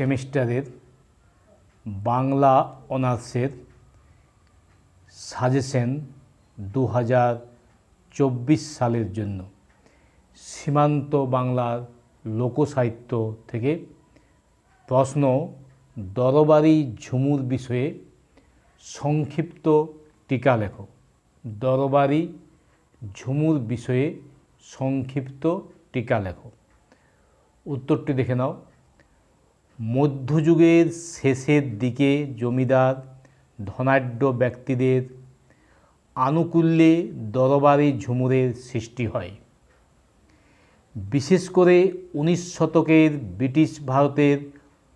সেমিস্টারের বাংলা অনার্সের সাজেশন দু হাজার চব্বিশ সালের জন্য। সীমান্ত বাংলার লোকসাহিত্য থেকে প্রশ্ন, দরবারি ঝুমুর বিষয়ে সংক্ষিপ্ত টিকা লেখো। দরবারি ঝুমুর বিষয়ে সংক্ষিপ্ত টিকা লেখো। উত্তরটি দেখে নাও। মধ্যযুগের শেষের দিকে জমিদার, ধনাঢ্য ব্যক্তিদের আনুকূল্যে দরবারি ঝুমুরের সৃষ্টি হয়। বিশেষ করে উনিশ শতকের ব্রিটিশ ভারতের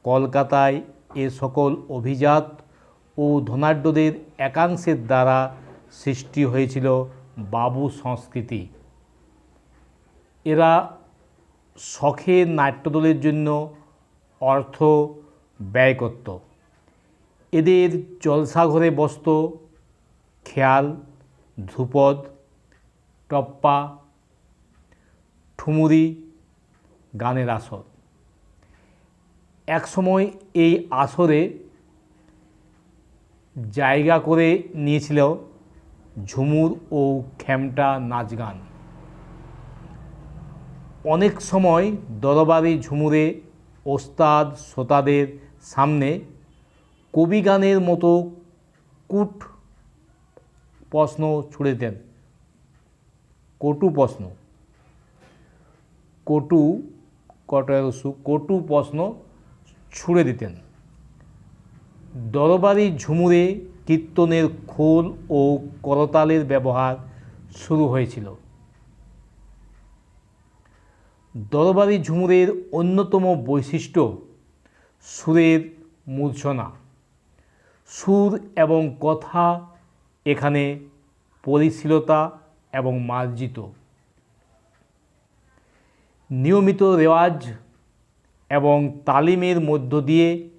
কলকাতায় এ সকল অভিজাত ও ধনাঢ্যদের একাংশের দ্বারা সৃষ্টি হয়েছিল বাবু সংস্কৃতি। এরা শখের নাট্যদলের জন্য অর্থ ব্যয় করত এদের জলসাঘরে বসত, খেয়াল ধ্রুপদ টপ্পা, ঠুমুরি, গানের আসর। একসময় এই আসরে জায়গা করে নিয়েছিল ঝুমুর ও খেমটা নাচ গান। অনেক সময় দরবারি ঝুমুরে ওস্তাদ শ্রোতাদের সামনে কবি গানের মতো কুট প্রশ্ন ছুড়ে দেন কটু প্রশ্ন। কটু কটরসু কটু প্রশ্ন ছুড়ে দিতেন। দরবারি ঝুমুরে কীর্তনের খোল ও করতালের ব্যবহার শুরু হয়েছিল। দরবারি ঝুমুরের অন্যতম বৈশিষ্ট্য সুরের মূর্ছনা। সুর এবং কথা এখানে পরিশীলতা এবং মার্জিত। নিয়মিত রেওয়াজ এবং তালিমের মধ্য দিয়ে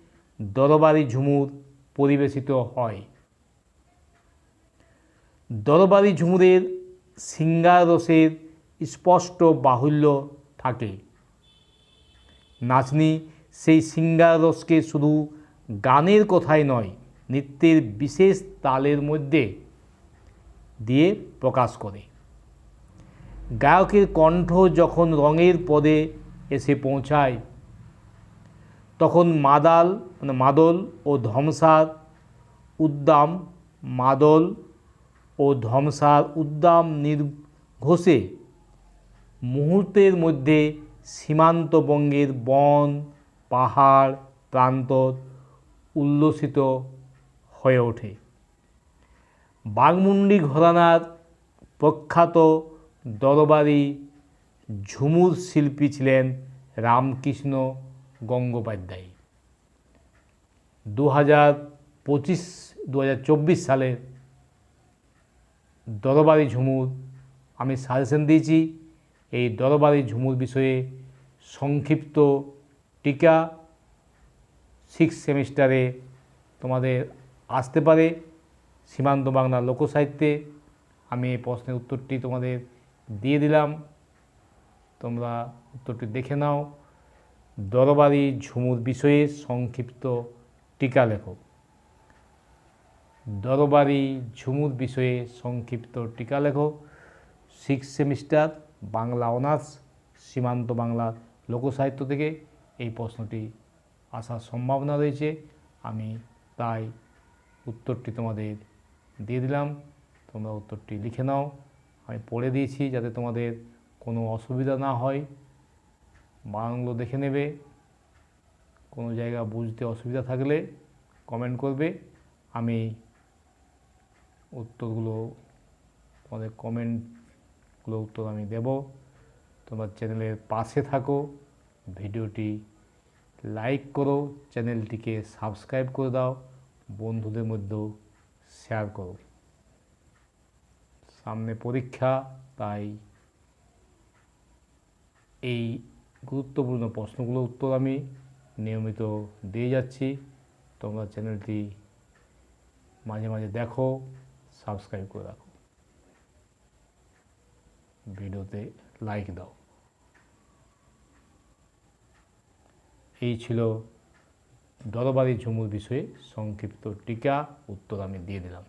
দরবারি ঝুমুর পরিবেশিত হয়। দরবারি ঝুমুরের সিঙ্গার রসের স্পষ্ট বাহুল্য থাকে নাচনি সেই সিঙ্গার রসকে শুধু গানের কথাই নয়, নৃত্যের বিশেষ তালের মধ্যে দিয়ে প্রকাশ করে। গায়কের কণ্ঠ যখন রঙের পদে এসে পৌঁছায়, তখন মাদাল মানে মাদল ও ধ্বংসার উদ্দাম, মাদল ও ধমসার উদ্দাম নির্ঘোষে মুহূর্তের মধ্যে সীমান্তবঙ্গের বন, পাহাড় প্রান্ত উল্লসিত হয়ে ওঠে। বাঘমুন্ডি ঘরানার প্রখ্যাত দরবারি ঝুমুর শিল্পী ছিলেন রামকৃষ্ণ গঙ্গোপাধ্যায়। দু হাজার পঁচিশ দু হাজার চব্বিশ সালের দরবারি ঝুমুর আমি সাজেশন দিয়েছি। এই দরবারি ঝুমুর বিষয়ে সংক্ষিপ্ত টিকা সিক্স সেমিস্টারে তোমাদের আসতে পারে সীমান্ত বাংলা লোকসাহিত্যে। আমি এই প্রশ্নের উত্তরটি তোমাদের দিয়ে দিলাম। তোমরা উত্তরটি দেখে নাও। দরবারি ঝুমুর বিষয়ে সংক্ষিপ্ত টিকা লেখো। দরবারি ঝুমুর বিষয়ে সংক্ষিপ্ত টিকা লেখো। সিক্স সেমিস্টার বাংলা অনার্স, সীমান্ত বাংলা লোকসাহিত্য থেকে এই প্রশ্নটি আসার সম্ভাবনা রয়েছে। আমি তাই উত্তরটি তোমাদের দিয়ে দিলাম। তোমরা উত্তরটি লিখে নাও। আমি পড়ে দিয়েছি যাতে তোমাদের কোনো অসুবিধা না হয়। বাংলো দেখে নেবে। কোনো জায়গা বুঝতে অসুবিধা থাকলে কমেন্ট করবে। আমি উত্তরগুলো তোমাদের কমেন্টগুলো উত্তর আমি দেব। তোমার চ্যানেলের পাশে থাকো, ভিডিওটি লাইক করো, চ্যানেলটিকে সাবস্ক্রাইব করে দাও, বন্ধুদের মধ্যেও শেয়ার করো। সামনে পরীক্ষা, তাই এই গুরুত্বপূর্ণ প্রশ্নগুলো উত্তর আমি নিয়মিত দিয়ে যাচ্ছি। তোমরা চ্যানেলটি মাঝে মাঝে দেখো, সাবস্ক্রাইব করে রাখো। ভিডিওতে লাইক দাও। এই ছিল দরবারি ঝুমুর বিষয়ে সংক্ষিপ্ত টিকা উত্তর আমি দিয়ে দিলাম।